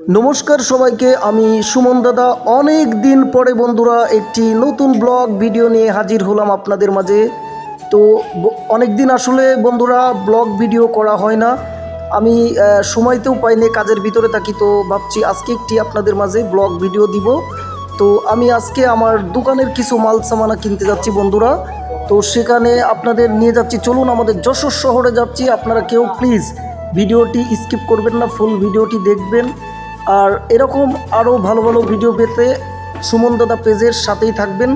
নমস্কার সবাইকে, আমি সুমন দাদা। অনেক দিন পরে বন্ধুরা, একটি নতুন ব্লগ, ভিডিও নিয়ে হাজির হলাম আপনাদের মাঝে। তো অনেক দিন আসলে বন্ধুরা, ব্লগ, ভিডিও করা হয় না। আমি সময়তেও পাইনি কাজের ভিতরে থাকি, তো ভাবছি আজকে একটি আপনাদের মাঝে ব্লগ, ভিডিও দিব। তো, আমি আজকে আমার দোকানের কিছু মাল, সামানা কিনতে যাচ্ছি বন্ধুরা। তো, সেখানে আপনাদের নিয়ে যাচ্ছি। চলুন আমাদের যশোর শহরে যাচ্ছি। আপনারা কেউ প্লিজ ভিডিওটি স্কিপ করবেন না ফুল ভিডিওটি দেখবেন। আর এরকম আরও ভালো ভালো ভিডিও পেতে সুমন দাদা পেজের সাথেই থাকবেন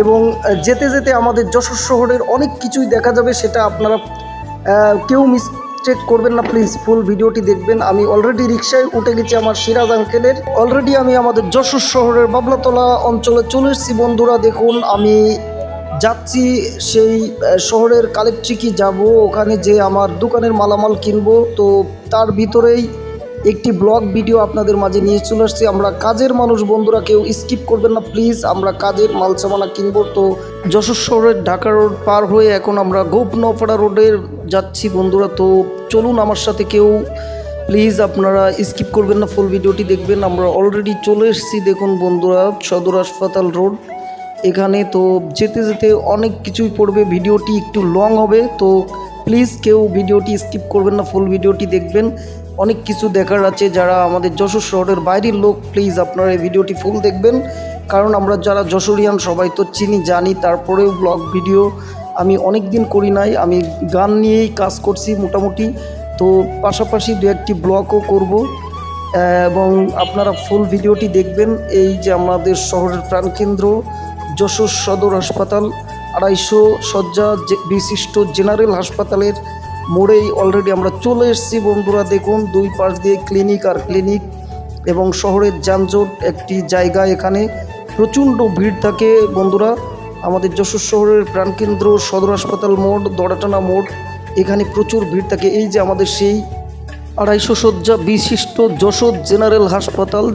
এবং যেতে যেতে আমাদের যশোর শহরের অনেক কিছুই দেখা যাবে সেটা আপনারা কেউ মিস্টেক করবেন না প্লিজ ফুল ভিডিওটি দেখবেন। আমি অলরেডি রিক্সায় উঠে গেছি আমার সিরাজ আঙ্কেলের অলরেডি আমি আমাদের যশোর শহরের বাবলাতলা অঞ্চলে চলে এসেছি। বন্ধুরা, দেখুন, আমি যাচ্ছি সেই শহরের কালেকট্রিকই যাব, ওখানে যে আমার দোকানের মালামাল কিনবো, তো তার ভিতরেই একটি ব্লগ ভিডিও আপনাদের মাঝে নিয়ে চলে আসছি। আমরা কাজের মানুষ বন্ধুরা, কেউ স্কিপ করবেন না প্লিজ আমরা কাজের মাল সামানা কিনবো। তো যশোর শহরের ঢাকা রোড পার হয়ে এখন আমরা গোপনপাড়া রোডের যাচ্ছি বন্ধুরা। তো চলুন আমার সাথে কেউ প্লিজ আপনারা স্কিপ করবেন না ফুল ভিডিওটি দেখবেন। আমরা অলরেডি চলে এসেছি, দেখুন বন্ধুরা, সদর হাসপাতাল রোড। এখানে তো যেতে যেতে অনেক কিছুই পড়বে, ভিডিওটি একটু লং হবে। তো প্লিজ কেউ ভিডিওটি স্কিপ করবেন না ফুল ভিডিওটি দেখবেন। অনেক কিছু দেখার আছে যারা আমাদের যশোর শহরের বাইরের লোক প্লিজ আপনারা এই ভিডিওটি ফুল দেখবেন। কারণ আমরা যারা যশোরিয়ান, সবাই তো চিনি, জানি, তারপরেও ব্লগ ভিডিও আমি অনেক দিন করি নাই। আমি গান নিয়েই কাজ করছি মোটামুটি। তো পাশাপাশি দু একটি ব্লগও করব। এবং আপনারা ফুল ভিডিওটি দেখবেন। এই যে আমাদের শহরের প্রাণকেন্দ্র যশোর সদর হাসপাতাল, আড়াইশো শয্যা বিশিষ্ট জেনারেল হাসপাতালের মোড়েই অলরেডি আমরা চলে এসেছি বন্ধুরা, দেখুন, দুই পাশ দিয়ে ক্লিনিক আর ক্লিনিক এবং শহরের যানজট একটি জায়গা এখানে প্রচণ্ড ভিড় থাকে বন্ধুরা। আমাদের যশোর শহরের প্রাণকেন্দ্র সদর হাসপাতাল মোড়, দড়াটানা মোড়, এখানে প্রচুর ভিড় থাকে। এই যে আমাদের সেই আড়াইশো শয্যা বিশিষ্ট যশোর জেনারেল হাসপাতাল।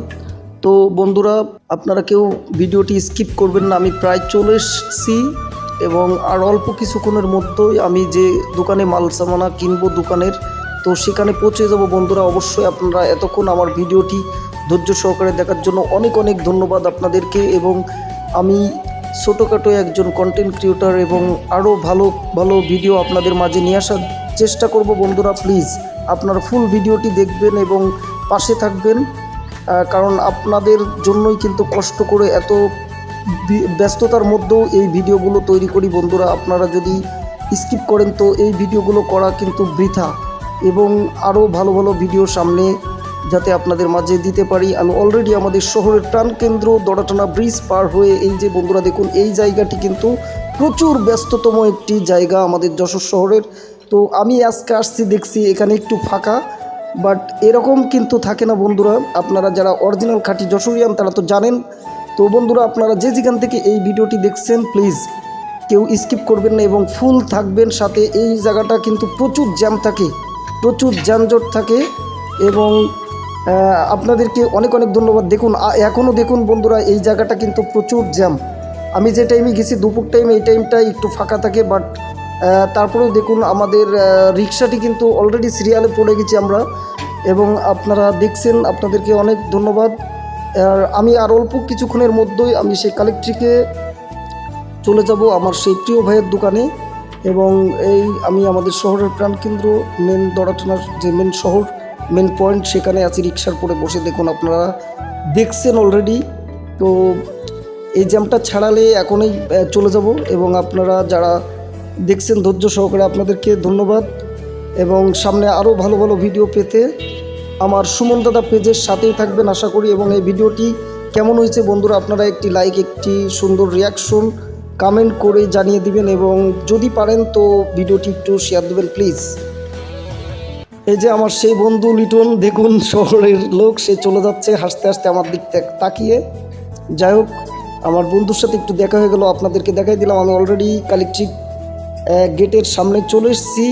তো বন্ধুরা, আপনারা কেউ ভিডিওটি স্কিপ করবেন না। আমি প্রায় চলে এসেছি। এবং আর অল্প কিছুক্ষণের মধ্যেই আমি যে দোকানে মাল সামানা কিনবো দোকানের, তো সেখানে পৌঁছে যাব। বন্ধুরা, অবশ্যই আপনারা এতক্ষণ আমার ভিডিওটি ধৈর্য সহকারে দেখার জন্য অনেক অনেক ধন্যবাদ আপনাদেরকে এবং আমি ছোটোখাটো একজন কন্টেন্ট ক্রিয়েটর এবং আরও ভালো ভালো ভিডিও আপনাদের মাঝে নিয়ে আসার চেষ্টা করব। বন্ধুরা প্লিজ আপনারা ফুল ভিডিওটি দেখবেন এবং পাশে থাকবেন কারণ আপনাদের জন্যই কিন্তু কষ্ট করে এত ব্যস্ততার মধ্যেও এই ভিডিওগুলো তৈরি করি বন্ধুরা। আপনারা যদি স্কিপ করেন তো এই ভিডিওগুলো করা কিন্তু বৃথা এবং আরও ভালো ভালো ভিডিও সামনে যাতে আপনাদের মাঝে দিতে পারি। আমি অলরেডি আমাদের শহরের প্রাণকেন্দ্র দড়াটানা ব্রিজ পার হয়ে এই যে বন্ধুরা দেখুন, এই জায়গাটি কিন্তু প্রচুর ব্যস্ততম একটি জায়গা আমাদের যশোর শহরের। তো আমি আজকে আসছি, দেখছি এখানে একটু ফাঁকা বাট এরকম কিন্তু থাকে না বন্ধুরা। আপনারা যারা অরিজিনাল খাঁটি যশোরিয়ান, তারা তো জানেন তো বন্ধুরা, আপনারা যে যেখান থেকে এই ভিডিওটি দেখছেন প্লিজ কেউ স্কিপ করবেন না এবং ফুল থাকবেন সাথে এই জায়গাটা কিন্তু প্রচুর জ্যাম থাকে, প্রচুর যানজট থাকে এবং আপনাদেরকে অনেক অনেক ধন্যবাদ। দেখুন এখনও দেখুন বন্ধুরা, এই জায়গাটা কিন্তু প্রচুর জ্যাম আমি যে টাইমে গেছি, দুপুর টাইম এই টাইমটা একটু ফাঁকা থাকে বাট তারপরেও দেখুন আমাদের রিক্সাটি কিন্তু অলরেডি সিরিয়ালে পড়ে গেছি আমরা এবং আপনারা দেখছেন, আপনাদেরকে অনেক ধন্যবাদ। আমি আর অল্প কিছুক্ষণের মধ্যেই আমি সেই কালেক্ট্রিকে চলে যাব আমার সেই প্রিয় ভাইয়ের দোকানে এবং এই আমি আমাদের শহরের প্রাণকেন্দ্র মেন দড়াটানার যে মেন শহর মেন পয়েন্ট সেখানে আছি, রিক্সার পরে বসে দেখুন আপনারা। দেখছেন অলরেডি তো এই জ্যামটা ছাড়ালে এখনই চলে যাব এবং আপনারা যারা দেখছেন ধৈর্য সহকারে আপনাদেরকে ধন্যবাদ। এবং সামনে আরও ভালো ভালো ভিডিও পেতে আমার সুমন দাদা পেজের সাথেই থাকবেন আশা করি, এবং এই ভিডিওটি কেমন হয়েছে বন্ধুরা, আপনারা একটি লাইক একটি সুন্দর রিয়াকশন কমেন্ট করে জানিয়ে দিবেন, এবং যদি পারেন তো ভিডিওটি একটু শেয়ার দেবেন প্লিজ এই যে আমার সেই বন্ধু লিটন, দেখুন শহরের লোক, সে চলে যাচ্ছে হাসতে হাসতে আমার দিক তাকিয়ে। যাই হোক, আমার বন্ধুর সাথে একটু দেখা হয়ে গেল, আপনাদেরকে দেখাই দিলাম, আমি অলরেডি কালেকট্রিক গেটের সামনে চলে এসেছি।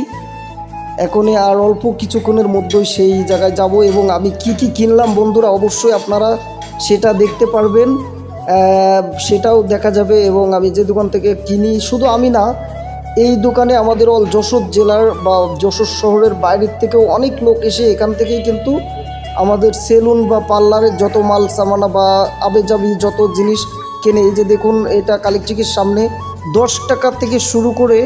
এখনই আর অল্প কিছুক্ষণের মধ্যেই সেই জায়গায় যাব এবং আমি কি কি কিনলাম বন্ধুরা অবশ্যই আপনারা সেটা দেখতে পারবেন। সেটাও দেখা যাবে এবং আমি যে দোকান থেকে কিনি, শুধু আমি না, এই দোকানে আমাদের অল যশোর জেলার বা যশোর শহরের বাইরের থেকেও অনেক লোক এসে এখান থেকেই কিন্তু আমাদের সেলুন বা পার্লারের যত মাল সামানা বা আবেজাবি যত জিনিস কেনে, এই যে দেখুন, এটা কালেকট্রিকের সামনে দশ টাকা থেকে শুরু করে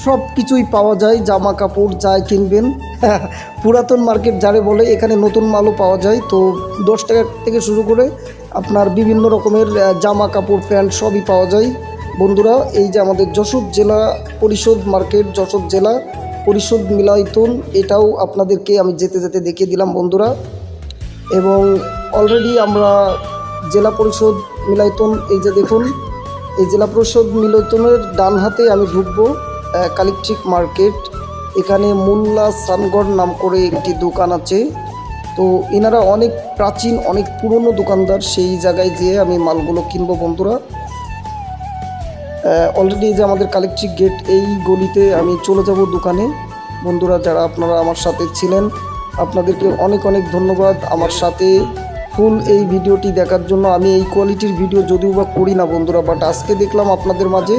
সব কিছুই পাওয়া যায় জামা কাপড় যাই কিনবেন। পুরাতন মার্কেট যারে বলে, এখানে নতুন মালও পাওয়া যায়। তো দশ টাকা থেকে শুরু করে আপনার বিভিন্ন রকমের জামা কাপড় প্যান্ট সবই পাওয়া যায়। বন্ধুরা, এই যে আমাদের যশোর জেলা পরিষদ মার্কেট, যশোর জেলা পরিষদ মিলায়তন এটাও আপনাদেরকে আমি যেতে যেতে দেখিয়ে দিলাম বন্ধুরা। এবং অলরেডি আমরা জেলা পরিষদ মিলায়তন এই যে দেখুন, এই জেলা পরিষদ মিলায়তনের ডান হাতে আমি ঢুকবো। কালেকট্রিক মার্কেট। এখানে মোল্লা সানগড় নাম করে একটি দোকান আছে। তো এনারা অনেক প্রাচীন, অনেক পুরনো দোকানদার। সেই জায়গায় যেয়ে আমি মালগুলো কিনবো বন্ধুরা। অলরেডি যে আমাদের কালেকট্রিক গেট, এই গলিতে আমি চলে যাব দোকানে। বন্ধুরা, যারা আপনারা আমার সাথে ছিলেন, আপনাদেরকে অনেক অনেক ধন্যবাদ আমার সাথে ফুল এই ভিডিওটি দেখার জন্য। আমি এই কোয়ালিটির ভিডিও যদিও বা করি না বন্ধুরা বাট আজকে দেখলাম আপনাদের মাঝে।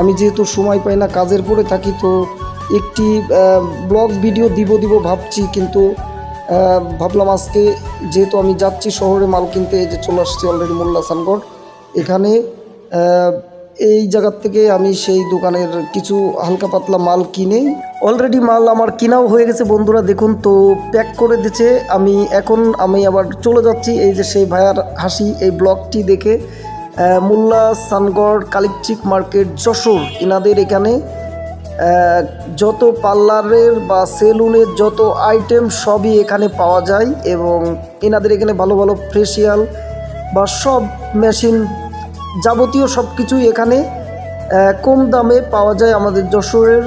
আমি যেহেতু সময় পাই না কাজের পরে থাকি, তো একটি ব্লগ ভিডিও দিব দিব ভাবছি, কিন্তু ভাবলাম আজকে যেহেতু আমি যাচ্ছি শহরে মাল কিনতে, এই যে চলে আসছি অলরেডি মোল্লা সানগড়। এখানে এই জায়গার থেকে আমি সেই দোকানের কিছু হালকা পাতলা মাল কিনে অলরেডি মাল আমার কিনাও হয়ে গেছে বন্ধুরা, দেখুন তো প্যাক করে দিচ্ছে। আমি এখন, আমি আবার চলে যাচ্ছি, এই যে সেই ভাইয়ার হাসি, এই ব্লগটি দেখে। মোল্লা সানগড় কালেকট্রিক মার্কেট, যশোর। এনাদের এখানে যত পার্লারের বা সেলুনের যত আইটেম সবই এখানে পাওয়া যায় এবং এনাদের এখানে ভালো ভালো ফেসিয়াল বা সব মেশিন যাবতীয় সব কিছুই এখানে কম দামে পাওয়া যায় আমাদের যশোরের,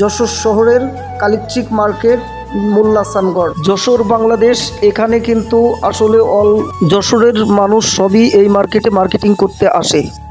যশোর শহরের কালেকট্রিক মার্কেট। মোল্লা সানগড় যশোর, বাংলাদেশ, এখানে কিন্তু আসলে অল যশোরের মানুষ সবই এই মার্কেটে মার্কেটিং করতে আসে।